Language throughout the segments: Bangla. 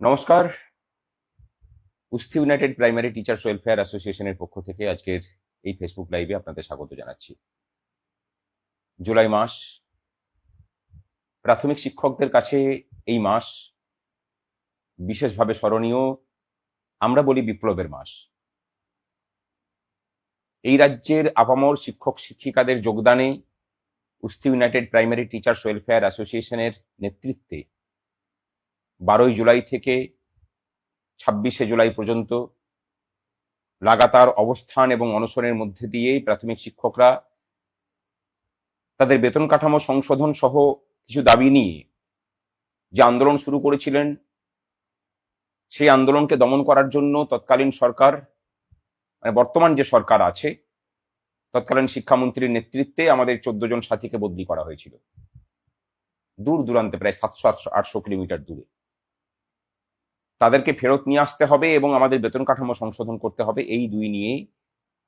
নমস্কার। Usthi United Primary Teachers Welfare অ্যাসোসিয়েশনের পক্ষ থেকে আজকের এই ফেসবুক লাইভে আপনাদের স্বাগত জানাচ্ছি। জুলাই মাস, প্রাথমিক শিক্ষকদের কাছে এই মাস বিশেষভাবে স্মরণীয়, আমরা বলি বিপ্লবের মাস। এই রাজ্যের আপামর শিক্ষক শিক্ষিকাদের যোগদানে Usthi United Primary Teachers Welfare অ্যাসোসিয়েশনের নেতৃত্বে বারোই জুলাই থেকে ছাব্বিশে জুলাই পর্যন্ত লাগাতার অবস্থান এবং অনশনের মধ্যে দিয়েই প্রাথমিক শিক্ষকরা তাদের বেতন কাঠামো সংশোধন সহ কিছু দাবি নিয়ে যে আন্দোলন শুরু করেছিলেন, সেই আন্দোলনকে দমন করার জন্য তৎকালীন সরকার মানে বর্তমান যে সরকার আছে, তৎকালীন শিক্ষামন্ত্রীর নেতৃত্বে আমাদের চোদ্দ জন সাথীকে বদলি করা হয়েছিল। দূর দূরান্তে, প্রায় সাতশো আটশো আটশো কিলোমিটার দূরে। তাদেরকে ফেরত নিয়ে আসতে হবে এবং আমাদের বেতন কাঠামো সংশোধন করতে হবে। এই দুই নিয়ে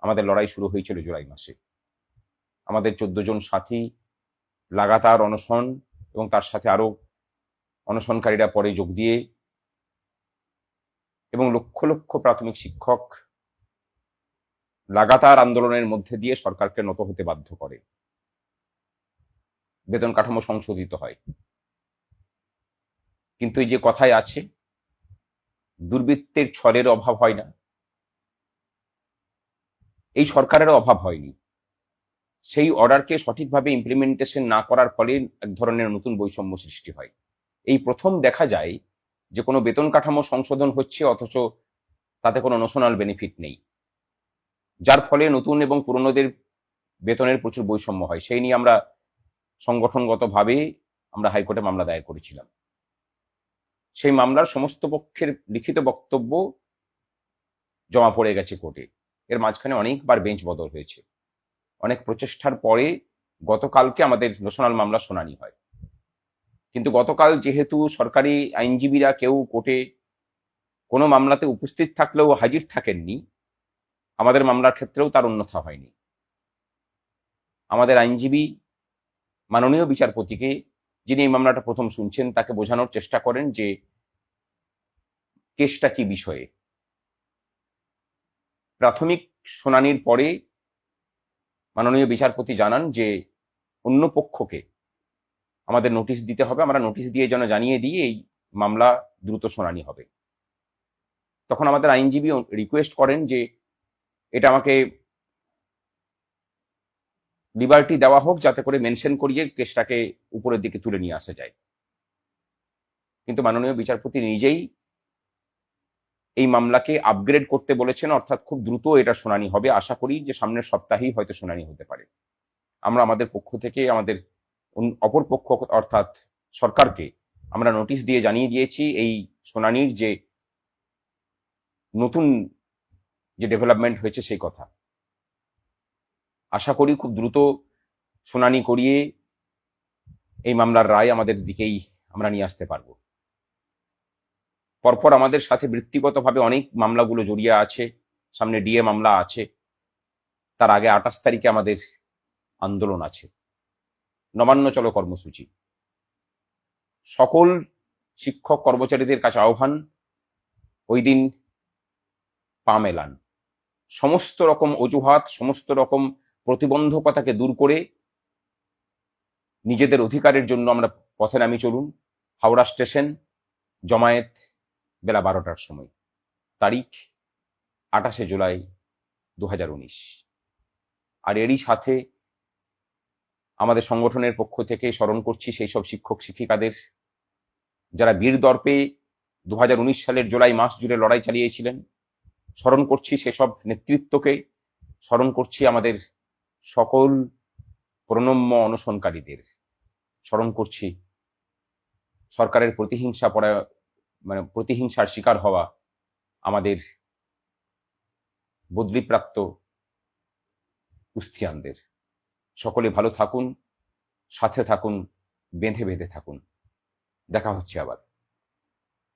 আমাদের লড়াই শুরু হয়েছিল জুলাই মাসে। আমাদের চোদ্দ জন সাথী লাগাতার অনশন এবং তার সাথে আরও অনশনকারীরা পরে যোগ দিয়ে এবং লক্ষ লক্ষ প্রাথমিক শিক্ষক লাগাতার আন্দোলনের মধ্যে দিয়ে সরকারকে নত হতে বাধ্য করে। বেতন কাঠামো সংশোধিত হয়। কিন্তু এই যে কথায় আছে দুর্বৃত্তের ছলের অভাব হয় না। এই সরকারেরও অভাব হয়নি। সেই অর্ডারকে সঠিকভাবে ইমপ্লিমেন্টেশন না করার ফলে এক ধরনের নতুন বৈষম্য সৃষ্টি হয়। এই প্রথম দেখা যায় যে কোনো বেতন কাঠামো সংশোধন হচ্ছে, অথচ তাতে কোনো নোশনাল বেনিফিট নেই। যার ফলে নতুন এবং পুরনোদের বেতনের প্রচুর বৈষম্য হয়। সেই নিয়ে আমরা সংগঠনগতভাবে আমরা হাইকোর্টে মামলা দায়ের করেছিলাম। সেই মামলার সমস্ত পক্ষের লিখিত বক্তব্য জমা পড়ে গেছে কোর্টে। এর মাঝখানে অনেকবার বেঞ্চ বদল হয়েছে। অনেক প্রচেষ্টার পরে গতকালকে আমাদের ন্যাশনাল মামলা শুনানি হয়। কিন্তু গতকাল যেহেতু সরকারি আইনজীবীরা কেউ কোর্টে কোনো মামলাতে উপস্থিত থাকলেও হাজির থাকেননি, আমাদের মামলার ক্ষেত্রেও তার অন্যথা হয়নি। আমাদের আইনজীবী মাননীয় বিচারপতিকে যিনি এই মামলাটা প্রথম শুনছেন, তাকে বোঝানোর চেষ্টা করেন যে কেসটা কি বিষয়ে। প্রাথমিক শুনানির পরে মাননীয় বিচারপতি জানান যে অন্য পক্ষকে আমাদের নোটিশ দিতে হবে, আমরা নোটিশ দিয়ে যেন জানিয়ে দিই এই মামলা দ্রুত শুনানি হবে। তখন আমাদের আইনজীবী রিকোয়েস্ট করেন যে এটা আমাকে লিবার্টি দেওয়া হোক, যাতে করে মেনশন করিয়ে কেসটাকে উপরের দিকে তুলে নিয়ে আসা যায়। কিন্তু মাননীয় বিচারপতি নিজেই এই মামলাকে আপগ্রেড করতে বলেছেন, অর্থাৎ খুব দ্রুত এটা শুনানি হবে। আশা করি যে সামনের সপ্তাহেই হয়তো শুনানি হতে পারে। আমরা আমাদের পক্ষ থেকে, আমাদের অপর পক্ষ অর্থাৎ সরকারকে আমরা নোটিশ দিয়ে জানিয়ে দিয়েছি, এই শুনানির যে নতুন যে ডেভেলপমেন্ট হয়েছে সেই কথা। আশা করি খুব দ্রুত শুনানি করিয়ে এই মামলার রায় আমাদের দিকেই আমরা নিয়ে আসতে পারব। পরপর আমাদের সাথে বৃত্তিগতভাবে অনেক মামলাগুলো জড়িয়ে আছে, সামনে ডিএ মামলা আছে, তার আগে আঠাশ তারিখে আমাদের আন্দোলন আছে। নবান্ন চলো কর্মসূচি। সকল শিক্ষক কর্মচারীদের কাছে আহ্বান, ওই দিন পা মেলান সমস্ত রকম অজুহাত, সমস্ত রকম প্রতিবন্ধকতাকে দূর করে নিজেদের অধিকারের জন্য আমরা পথে নামি চলুন। হাওড়া স্টেশন, জমায়েত, বেলা বারোটার সময়। তারিখ, আঠাশে জুলাই দুহাজার উনিশ। আর এরই সাথে আমাদের সংগঠনের পক্ষ থেকে স্মরণ করছি সেই সব শিক্ষক শিক্ষিকাদের, যারা বীর দর্পে দু হাজার উনিশ সালের জুলাই মাস জুড়ে লড়াই চালিয়েছিলেন। স্মরণ করছি সেসব নেতৃত্বকে। স্মরণ করছি আমাদের সকল প্রণম্য অনশনকারীদের স্মরণ করছি। সরকারের প্রতিহিংসা পড়া মানে প্রতিহিংসার শিকার হওয়া আমাদের বদলিপ্রাপ্ত কুস্তিয়ানদের সকলে ভালো থাকুন, সাথে থাকুন, বেঁধে বেঁধে থাকুন। দেখা হচ্ছে আবার।